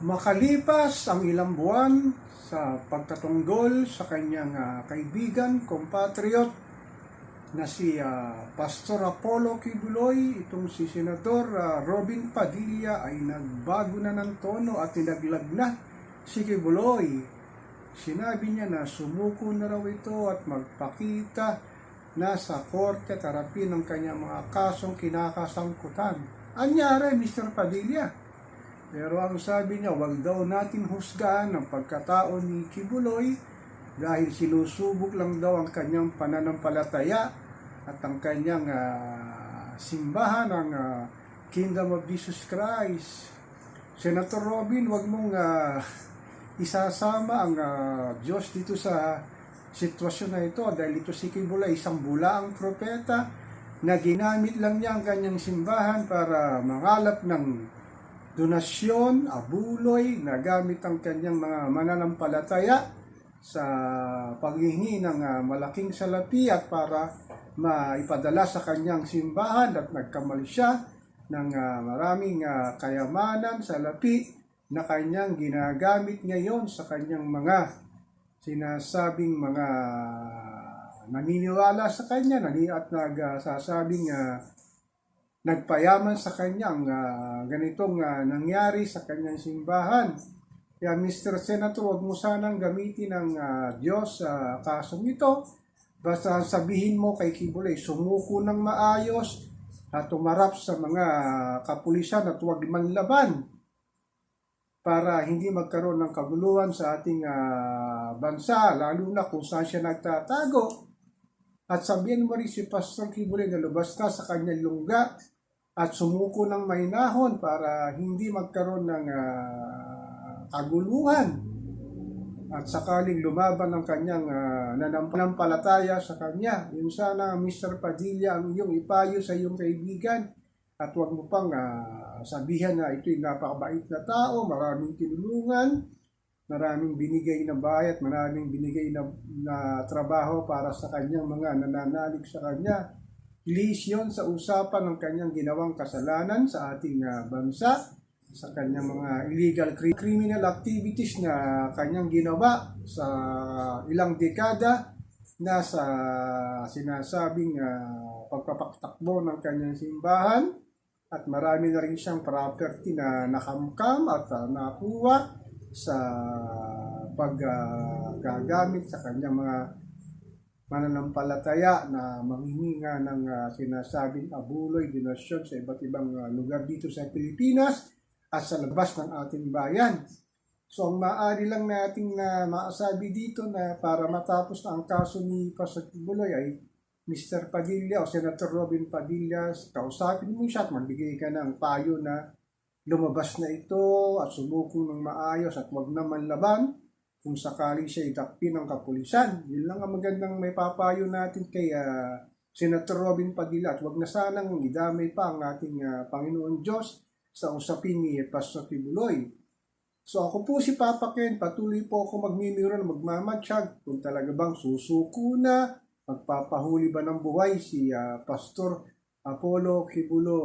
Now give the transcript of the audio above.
Makalipas ang ilang buwan sa pagtatunggol sa kanyang ah, kaibigan, compatriot na si ah, Pastor Apollo Kibuloy, itong si Senador ah, Robin Padilla ay nagbago na ng tono at tinaglag na si Kibuloy. Sinabi niya na sumuko na raw ito at magpakita na sa korte karapin ng kanyang mga kasong kinakasangkutan. Anyari, Mr. Padilla? Pero ang sabi niya, wag daw natin husgahan ang pagkatao ni Kibuloy dahil sinusubok lang daw ang kanyang pananampalataya at ang kanyang ah, simbahan ng ah, Kingdom of Jesus Christ. Senator Robin, wag mong ah, isasama ang ah, Diyos dito sa sitwasyon na ito dahil ito si Kibuloy, isang bulaang propeta na ginamit lang niya ang kanyang simbahan para mangalap ng donasyon, abuloy, na gamit ang kanyang mga mananampalataya sa paghingi ng ah, malaking salapi at para maipadala sa kanyang simbahan at nagkamali siya ng ah, maraming ah, kayamanan, salapi na kanyang ginagamit ngayon sa kanyang mga sinasabing mga naniniwala sa kanya at nagsasabing uh, nagpayaman sa kanya ang ah, ganitong ah, nangyari sa kanyang simbahan. Kaya Mr. Senator, huwag mo sanang gamitin ng ah, Diyos sa kasong ito. Basta sabihin mo kay Kibulay, sumuko ng maayos at umarap sa mga kapulisan at huwag manlaban para hindi magkaroon ng kaguluhan sa ating ah, bansa, lalo na kung saan siya nagtatago. At sabihin mo rin si Pastor Kibulay na lubas na sa kanyang lungga at sumuko ng mainahon para hindi magkaroon ng ah, kaguluhan at sakaling lumaban ng kanyang uh, nanampalataya sa kanya. Yun sana, Mr. Padilla, ang iyong ipayo sa iyong kaibigan at huwag mo pang ah, sabihan na ito'y napakabait na tao, maraming tinulungan, maraming binigay na bayat, maraming binigay na, na trabaho para sa kanyang mga nananalig sa kanya. Please yun sa usapan ng kanyang ginawang kasalanan sa ating ah, bansa, sa kanyang mga illegal cri- criminal activities na kanyang ginawa sa ilang dekada na sa sinasabing ah, pagpapaktakbo ng kanyang simbahan at marami na rin siyang property na nakamkam at ah, nakuha sa paggagamit sa kanyang mga mananampalataya na manghihinga ng ah, sinasabing abuloy, donasyon sa iba't ibang ah, lugar dito sa Pilipinas at sa labas ng ating bayan. So ang maaari lang nating na maasabi dito na para matapos na ang kaso ni Pastor Buloy ay Mr. Padilla o Senator Robin Padilla, kausapin mo siya at magbigay ka ng payo na lumabas na ito at sumukong ng maayos at wag naman laban kung sakaling siya idakpin ng kapulisan. Yun lang ang magandang may papayo natin kay ah, Senator Robin Padilla at wag na sanang idamay pa ang ating ah, Panginoon Diyos sa usapin ni Pastor Tibuloy. So ako po si Papa Ken, patuloy po ako magmimiro na magmamatsyag kung talaga bang susuko na, magpapahuli ba ng buhay si ah, Pastor Apollo Kibulo